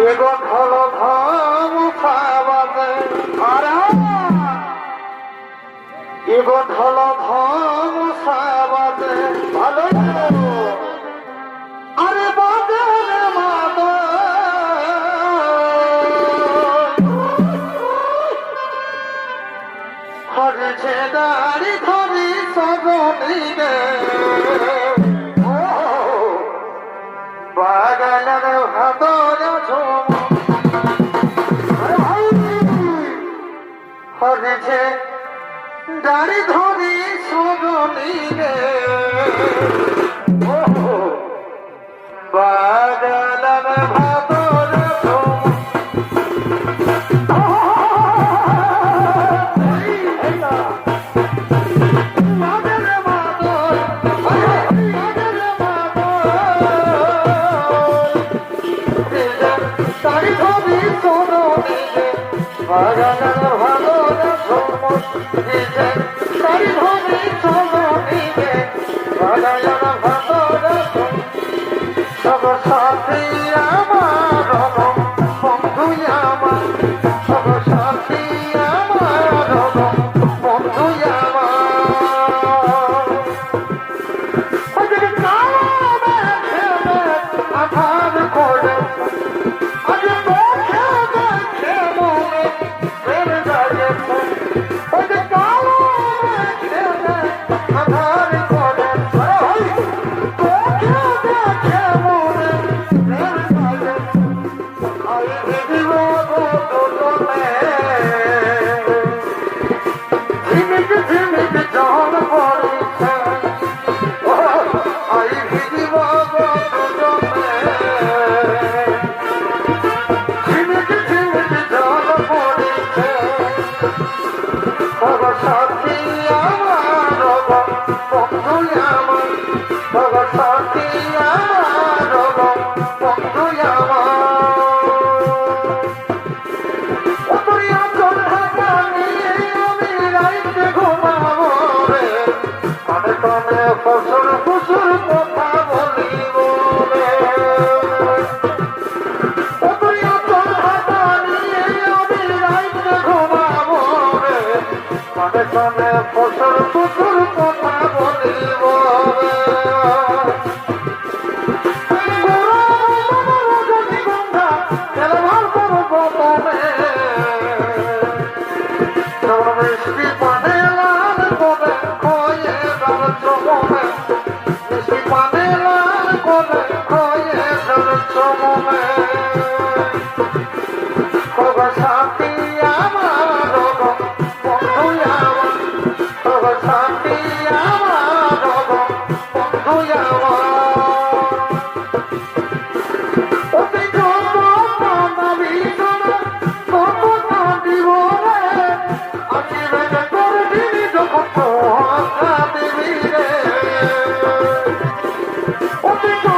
এগো ঢল ধম খাবাতে এগো ঢল ধম খাবাতে ভালো আরে বাজে মাতা হরেছে দাড়ি ধরি সব নিবে পাগলের ভাদরে হরিছে দাড়ি ধরি সুগনি রে পাগলের ভাদ সরি ধরে চলো নিয়ে Bye-bye. ঘুমাবো রে। কানে কানে ফসল ফসল কথা বলিব রে। কানে কানে ফসল ফসল Come on, What they do?